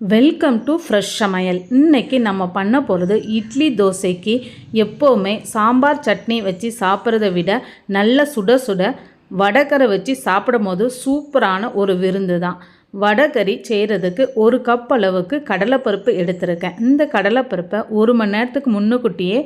Welcome to fresh சமையல் இன்றைக்கி நம்ம பண்ண போகிறது இட்லி தோசைக்கு எப்போவுமே சாம்பார் சட்னி வச்சு சாப்பிட்றத விட நல்ல சுட சுட வடக்கரை வச்சு சாப்பிடும் போது சூப்பரான ஒரு விருந்து தான். வடகறி செய்கிறதுக்கு ஒரு கப் அளவுக்கு கடலைப்பருப்பு எடுத்திருக்கேன். இந்த கடலைப்பருப்பை ஒரு மணி நேரத்துக்கு முன்னுக்குட்டியே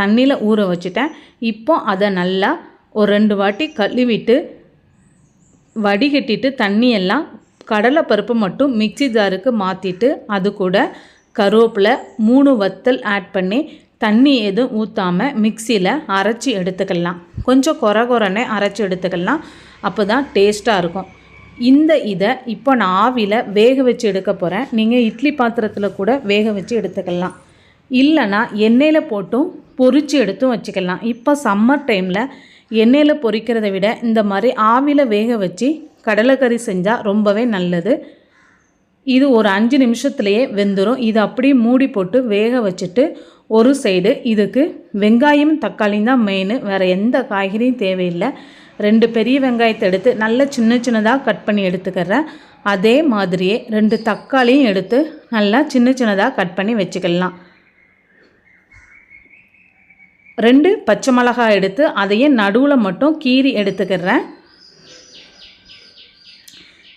தண்ணியில் ஊற வச்சுட்டேன். இப்போ அதை நல்லா ஒரு ரெண்டு வாட்டி கழுவிட்டு வடிகட்டிட்டு தண்ணியெல்லாம் கடலைப்பருப்பு மட்டும் மிக்ஸி ஜாருக்கு மாற்றிட்டு அது கூட கருவேப்பிலை மூணு வத்தல் ஆட் பண்ணி தண்ணி எதுவும் ஊற்றாமல் மிக்சியில் அரைச்சி எடுத்துக்கலாம். கொஞ்சம் கொர கொரனே அரைச்சி எடுத்துக்கலாம். அப்போ தான் டேஸ்ட்டாக இருக்கும். இந்த இதை இப்போ நான் ஆவியில் வேக வச்சு எடுக்க போகிறேன் நீங்கள் இட்லி பாத்திரத்தில் கூட வேக வச்சு எடுத்துக்கலாம். இல்லைன்னா எண்ணெயில் போட்டும் பொறிச்சு எடுத்தும் வச்சுக்கலாம். இப்போ சம்மர் டைமில் எண்ணெயில் பொறிக்கிறத விட இந்த மாதிரி ஆவியில் வேக வச்சு கடலைக்கறி செஞ்சால் ரொம்பவே நல்லது. இது ஒரு அஞ்சு நிமிஷத்துலேயே வெந்துடும் இது அப்படியே மூடி போட்டு வேக வச்சுட்டு ஒரு சைடு இதுக்கு வெங்காயம் தக்காளியும் தான் மெயின் வேறு எந்த காய்கறியும் தேவையில்லை. ரெண்டு பெரிய வெங்காயத்தை எடுத்து நல்ல சின்ன சின்னதாக கட் பண்ணி எடுத்துக்கிறேன். அதே மாதிரியே ரெண்டு தக்காளியும் எடுத்து நல்லா சின்ன சின்னதாக கட் பண்ணி வச்சுக்கலாம். ரெண்டு பச்சை மிளகாய் எடுத்து அதையே நடுவில் மட்டும் கீறி எடுத்துக்கிறேன்.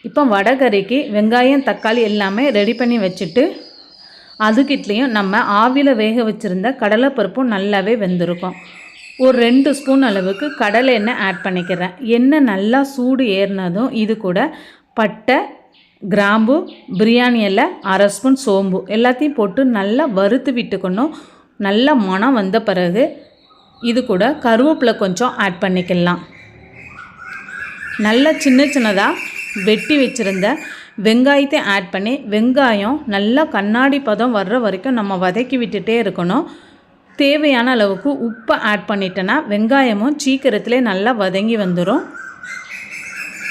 இப்போ வடகறிக்கு வெங்காயம் தக்காளி எல்லாமே ரெடி பண்ணி வச்சுட்டு அதுக்கிட்லேயும் நம்ம ஆவியில் வேக வச்சுருந்த கடலைப்பருப்பும் நல்லாவே வெந்திருக்கும். ஒரு ரெண்டு ஸ்பூன் அளவுக்கு கடலை எண்ணெய் ஆட் பண்ணிக்கிறேன். எண்ணெய் நல்லா சூடு ஏறினதும் இது கூட பட்டை கிராம்பு பிரியாணி இலை அரை ஸ்பூன் சோம்பு எல்லாத்தையும் போட்டு நல்லா வறுத்து விட்டுக்கணும். நல்லா மனம் வந்த பிறகு இது கூட கருவேப்பிலை கொஞ்சம் ஆட் பண்ணிக்கலாம். நல்லா சின்ன சின்னதாக வெட்டி வச்சுருந்த வெங்காயத்தை ஆட் பண்ணி வெங்காயம் நல்லா கண்ணாடி பதம் வர்ற வரைக்கும் நம்ம வதக்கி விட்டுட்டே இருக்கணும். தேவையான அளவுக்கு உப்பை ஆட் பண்ணிட்டேன்னா வெங்காயமும் சீக்கிரத்திலே நல்லா வதங்கி வந்துடும்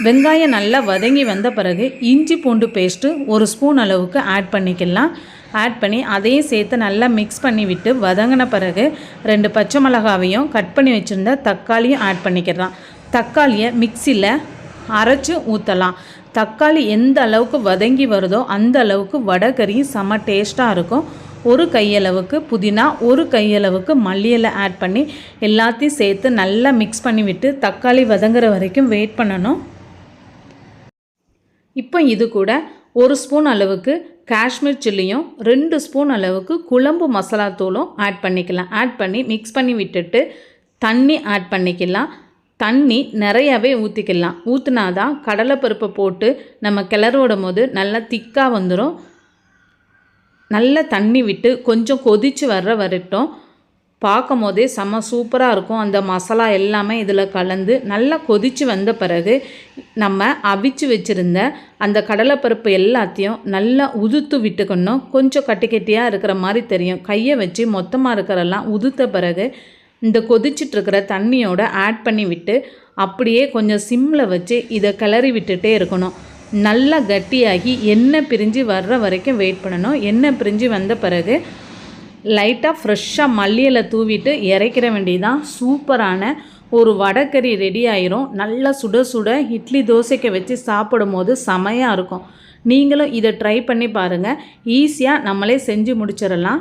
வெங்காயம் நல்லா வதங்கி வந்த பிறகு இஞ்சி பூண்டு பேஸ்ட்டு ஒரு ஸ்பூன் அளவுக்கு ஆட் பண்ணிக்கலாம். ஆட் பண்ணி அதையும் சேர்த்து நல்லா மிக்ஸ் பண்ணி விட்டு வதங்கின பிறகு ரெண்டு பச்சை மிளகாவையும் கட் பண்ணி வச்சுருந்த தக்காளியும் ஆட் பண்ணிக்கிறான் தக்காளியை மிக்சியில் அரைச்சி ஊற்றலாம் தக்காளி எந்த அளவுக்கு வதங்கி வருதோ அந்த அளவுக்கு வடைக்கறியும் செம்ம டேஸ்ட்டாக இருக்கும். ஒரு கையளவுக்கு புதினா ஒரு கையளவுக்கு மல்லியலை ஆட் பண்ணி எல்லாத்தையும் சேர்த்து நல்லா மிக்ஸ் பண்ணி விட்டு தக்காளி வதங்குற வரைக்கும் வெயிட் பண்ணணும். இப்போ இது கூட ஒரு ஸ்பூன் அளவுக்கு காஷ்மீர் சில்லியும் ரெண்டு ஸ்பூன் அளவுக்கு குழம்பு மசாலா தூளும் ஆட் பண்ணிக்கலாம். ஆட் பண்ணி மிக்ஸ் பண்ணி விட்டுட்டு தண்ணி ஆட் பண்ணிக்கலாம். தண்ணி நிறையாவே ஊற்றிக்கலாம் ஊற்றினா தான் கடலைப்பருப்பை போட்டு நம்ம கிளறோடும் போது நல்லா திக்காக வந்துடும் நல்ல தண்ணி விட்டு கொஞ்சம் கொதித்து வர்ற வரட்டும் பார்க்கும் போதே செம்ம சூப்பராக இருக்கும். அந்த மசாலா எல்லாமே இதில் கலந்து நல்லா கொதித்து வந்த பிறகு நம்ம அவிச்சு வச்சுருந்த அந்த கடலைப்பருப்பு எல்லாத்தையும் நல்லா உதுத்து விட்டுக்கணும். கொஞ்சம் கட்டி கட்டியாக இருக்கிற மாதிரி தெரியும். கையை வச்சு மொத்தமாக இருக்கிறெல்லாம் உதுத்த பிறகு இந்த கொதிச்சிட்ருக்கிற தண்ணியோட ஆட் பண்ணி விட்டு அப்படியே கொஞ்சம் சிம்மில் வச்சு இதை கிளறி விட்டுட்டே இருக்கணும். நல்லா கட்டியாகி எண்ணெய் பிரிஞ்சு வர்ற வரைக்கும் வெயிட் பண்ணணும். எண்ணெய் பிரிஞ்சு வந்த பிறகு லைட்டாக ஃப்ரெஷ்ஷாக மல்லியில் தூவிட்டு இறக்கிற வேண்டியதான் சூப்பரான ஒரு வடக்கறி ரெடி ஆயிரும். நல்லா சுட சுட இட்லி தோசைக்கு வச்சு சாப்பிடும் போது செமையாக இருக்கும். நீங்களும் இதை ட்ரை பண்ணி பாருங்கள் ஈஸியாக நம்மளே செஞ்சு முடிச்சிடலாம்.